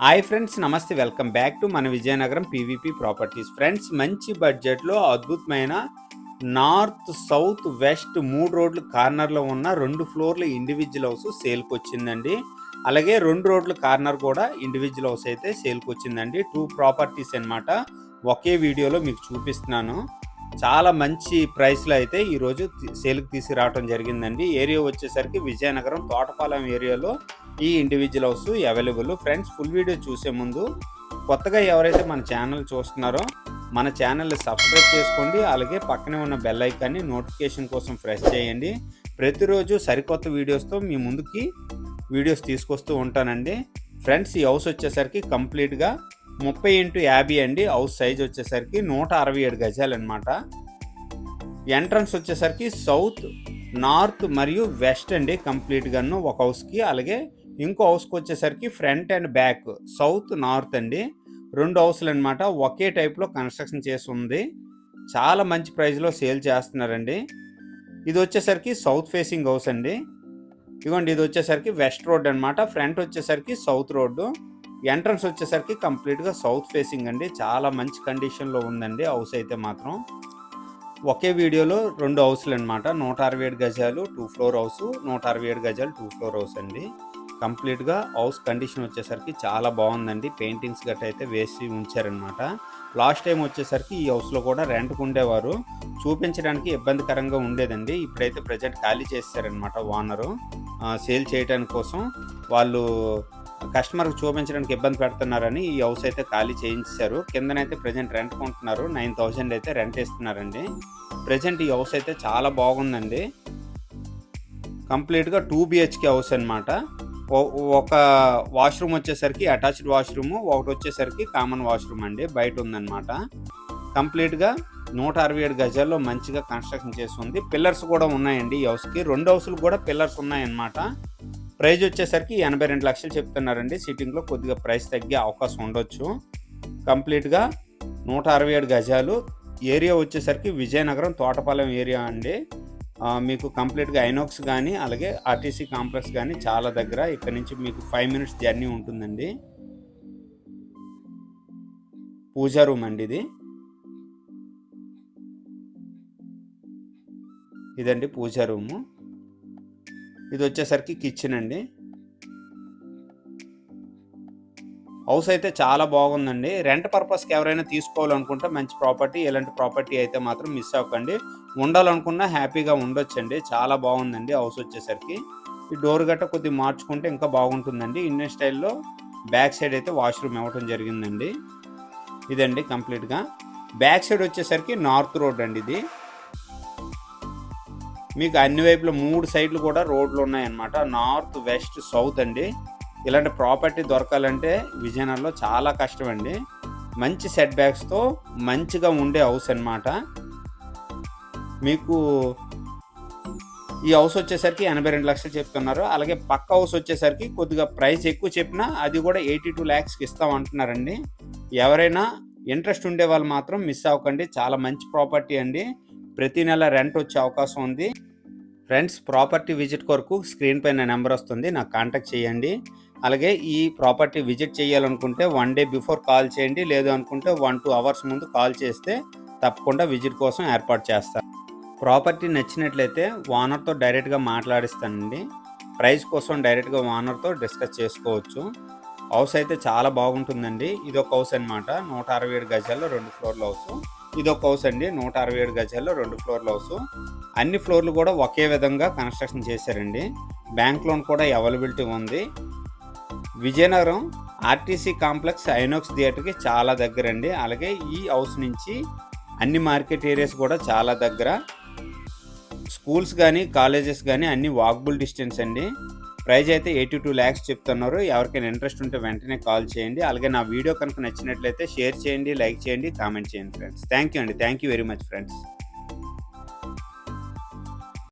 Hi friends నమస్తే. Welcome back to మన Vizianagaram PVP properties friends మంచి బడ్జెట్లో అద్భుతమైన నార్త్ సౌత్ వెస్ట్ మూడు రోడ్లు కార్నర్లో ఉన్న రెండు ఫ్లోర్ల ఇండివిజువల్ హౌస్ సేల్కి వచ్చిందండి అలాగే రెండు రోడ్ల కార్నర్ కూడా ఇండివిజువల్ హౌస్ అయితే సేల్కి వచ్చిందండి టూ ప్రాపర్టీస్ అన్నమాట. ఒకే వీడియోలో మీకు చూపిస్తున్నాను. చాలా మంచి ప్రైస్లో అయితే ఈరోజు సేల్కి తీసుకురావడం జరిగిందండి. ఏరియా వచ్చేసరికి విజయనగరం తోటపాలెం ఏరియాలో ఈ individual house available. Friends full video చూసే ముందు కొత్తగా ఎవరైతే మన ఛానల్ చూస్తున్నారో మన ఛానల్ని సబ్స్క్రైబ్ చేసుకోండి. అలాగే పక్కనే ఉన్న బెల్ ఐకాన్ని నోటిఫికేషన్ కోసం ప్రెస్ చేయండి. ప్రతిరోజు సరికొత్త వీడియోస్తో మీ ముందుకి వీడియోస్ తీసుకొస్తూ ఉంటానండి. ఫ్రెండ్స్ ఈ హౌస్ వచ్చేసరికి కంప్లీట్గా ముప్పై ఇంటూ యాభై అండి. హౌస్ సైజ్ వచ్చేసరికి నూట అరవై ఏడు గజాలు అనమాట ఎంట్రన్స్ వచ్చేసరికి సౌత్ నార్త్ మరియు వెస్ట్ అండి కంప్లీట్గాను ఒక హౌస్కి. అలాగే ఇంకో హౌస్కి వచ్చేసరికి front and back south north అండి. రెండు హౌస్లు అనమాట ఒకే టైప్లో కన్స్ట్రక్షన్ చేసి ఉంది. చాలా మంచి ప్రైస్లో సేల్ చేస్తున్నారండి. ఇది వచ్చేసరికి సౌత్ ఫేసింగ్ హౌస్ అండి. ఇదిగోండి ఇది వచ్చేసరికి వెస్ట్ రోడ్ అనమాట ఫ్రంట్ వచ్చేసరికి సౌత్ రోడ్డు. ఎంట్రన్స్ వచ్చేసరికి కంప్లీట్గా సౌత్ ఫేసింగ్ అండి. చాలా మంచి కండిషన్లో ఉందండి. హౌస్ అయితే మాత్రం ఒకే వీడియోలో రెండు హౌస్లు అనమాట నూట అరవై ఏడు గజాలు టూ ఫ్లోర్ హౌస్ నూట అరవై ఏడు గజాలు టూ ఫ్లోర్ హౌస్ అండి. కంప్లీట్గా హౌస్ కండిషన్ వచ్చేసరికి చాలా బాగుందండి. పెయింటింగ్స్ గట్ట అయితే వేసి ఉంచారనమాట లాస్ట్ టైం వచ్చేసరికి ఈ హౌస్లో కూడా రెంట్కు ఉండేవారు. చూపించడానికి ఇబ్బందికరంగా ఉండేదండి. ఇప్పుడైతే ప్రజెంట్ ఖాళీ చేస్తారనమాట ఓనరు. సేల్ చేయడానికి కోసం వాళ్ళు కస్టమర్కి చూపించడానికి ఇబ్బంది పెడుతున్నారని ఈ హౌస్ అయితే ఖాళీ చేయించారు కిందనైతే ప్రజెంట్ రెంట్ కొంటున్నారు. నైన్ థౌజండ్ అయితే రెంట్ ఇస్తున్నారండి. ప్రజెంట్ ఈ హౌస్ అయితే చాలా బాగుందండి. కంప్లీట్గా టూ బిహెచ్కే హౌస్ అనమాట ఒక వాష్రూమ్ వచ్చేసరికి అటాచ్డ్ వాష్రూమ్ ఒకటి వచ్చేసరికి కామన్ వాష్రూమ్ అండి బయట ఉందన్నమాట. కంప్లీట్గా నూట అరవై ఏడు గజాల్లో మంచిగా కన్స్ట్రక్షన్ చేసి ఉంది. పిల్లర్స్ కూడా ఉన్నాయండి ఈ హౌస్కి. రెండు హౌస్లు కూడా పిల్లర్స్ ఉన్నాయన్నమాట. ప్రైజ్ వచ్చేసరికి ఎనభై రెండు లక్షలు చెప్తున్నారండి. సిట్టింగ్లో కొద్దిగా ప్రైస్ తగ్గే అవకాశం ఉండొచ్చు. కంప్లీట్గా నూట అరవై ఏడు గజాలు. ఏరియా వచ్చేసరికి విజయనగరం తోటపాలెం ఏరియా అండి. మీకు కంప్లీట్గా ఐనోక్స్ కానీ అలాగే ఆర్టీసీ కాంప్లెక్స్ కానీ చాలా దగ్గర. ఇక్కడ నుంచి మీకు ఫైవ్ మినిట్స్ జర్నీ ఉంటుందండి. పూజా రూమ్ అండి ఇది. ఇదండి పూజా రూము. ఇది వచ్చేసరికి కిచెన్ అండి. హౌస్ అయితే చాలా బాగుందండి. రెంట్ పర్పస్కి ఎవరైనా తీసుకోవాలనుకుంటే మంచి ప్రాపర్టీ ఇలాంటి ప్రాపర్టీ అయితే మాత్రం మిస్ అవ్వకండి. ఉండాలనుకున్నా హ్యాపీగా ఉండొచ్చండి. చాలా బాగుందండి హౌస్ వచ్చేసరికి. ఈ డోర్ గట్ట కొద్దిగా మార్చుకుంటే ఇంకా బాగుంటుందండి. ఇండియన్ స్టైల్లో బ్యాక్ సైడ్ అయితే వాష్రూమ్ ఇవ్వటం జరిగిందండి. ఇదండి కంప్లీట్గా బ్యాక్ సైడ్ వచ్చేసరికి నార్త్ రోడ్ అండి ఇది. మీకు అన్ని వైపుల మూడు సైడ్లు కూడా రోడ్లు ఉన్నాయన్నమాట. నార్త్ వెస్ట్ సౌత్ అండి. ఇలాంటి ప్రాపర్టీ దొరకాలంటే విజయనగరంలో చాలా కష్టం అండి మంచి సెట్ బ్యాక్స్తో మంచిగా ఉండే హౌస్ అన్నమాట. మీకు ఈ హౌస్ వచ్చేసరికి ఎనభై రెండు లక్షలు చెప్తున్నారు. అలాగే పక్క హౌస్ వచ్చేసరికి కొద్దిగా ప్రైస్ ఎక్కువ చెప్పినా అది కూడా ఎయిటీ టూ ల్యాక్స్కి ఇస్తాం అంటున్నారండి. ఎవరైనా ఇంట్రెస్ట్ ఉండే వాళ్ళు మాత్రం మిస్ అవ్వకండి. చాలా మంచి ప్రాపర్టీ అండి. ప్రతి నెల రెంట్ వచ్చే అవకాశం ఉంది. ఫ్రెండ్స్ ప్రాపర్టీ విజిట్ కొరకు స్క్రీన్ పైన నెంబర్ వస్తుంది నాకు కాంటాక్ట్ చేయండి. అలాగే ఈ ప్రాపర్టీ విజిట్ చేయాలనుకుంటే వన్ డే బిఫోర్ కాల్ చేయండి లేదు అనుకుంటే వన్ టూ అవర్స్ ముందు కాల్ చేస్తే తప్పకుండా విజిట్ కోసం ఏర్పాటు చేస్తాను ప్రాపర్టీ నచ్చినట్లయితే ఓనర్తో డైరెక్ట్గా మాట్లాడిస్తానండి. ప్రైస్ కోసం డైరెక్ట్గా ఓనర్తో డిస్కస్ చేసుకోవచ్చు. హౌస్ అయితే చాలా బాగుంటుందండి. ఇది ఒక హౌస్ అనమాట నూట అరవై ఏడు గజాల్లో రెండు ఫ్లోర్ల హౌస్. ఇది ఒక హౌస్ అండి. నూట అరవై ఏడు గజాల్లో రెండు ఫ్లోర్ల హౌస్. అన్ని ఫ్లోర్లు కూడా ఒకే విధంగా కన్స్ట్రక్షన్ చేశారండి. బ్యాంక్ లోన్ కూడా అవైలబిలిటీ ఉంది. విజయనగరం ఆర్టీసీ కాంప్లెక్స్ ఐనోక్స్ థియేటర్కి చాలా దగ్గర అండి అలాగే ఈ హౌస్ నుంచి అన్ని మార్కెట్ ఏరియాస్ కూడా చాలా దగ్గర. స్కూల్స్ కానీ కాలేజెస్ కానీ అన్ని వాక్బుల్ డిస్టెన్స్ అండి. ప్రైజ్ అయితే ఎయిటీ టూ ల్యాక్స్ చెప్తున్నారు. ఎవరికైనా ఇంట్రెస్ట్ ఉంటే వెంటనే కాల్ చేయండి. అలాగే నా వీడియో కనుక నచ్చినట్లయితే షేర్ చేయండి లైక్ చేయండి కామెంట్ చేయండి ఫ్రెండ్స్. థ్యాంక్ యూ అండి. Thank you very much friends.